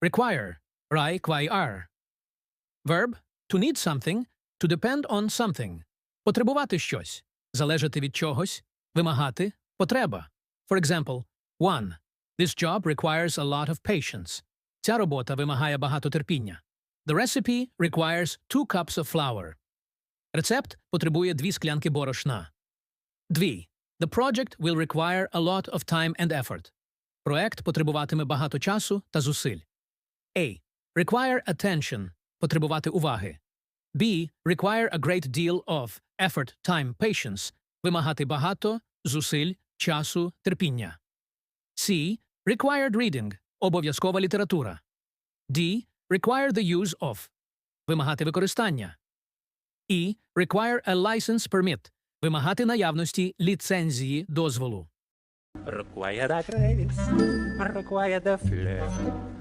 require, require. Verb to need something, to depend on something. Потребувати щось, залежати від чогось, вимагати, потреба. For example, 1. This job requires a lot of patience. Ця робота вимагає багато терпіння. The recipe requires two cups of flour. Рецепт потребує дві склянки борошна. 2. The project will require a lot of time and effort. Проект потребуватиме багато часу та зусиль. A. Require attention – потребувати уваги. B. Require a great deal of effort, time, patience – вимагати багато, зусиль, часу, терпіння. C. Required reading – обов'язкова література. D. Require the use of – вимагати використання. E. Require a license permit – вимагати наявності ліцензії дозволу. Require the grace, require the fleur,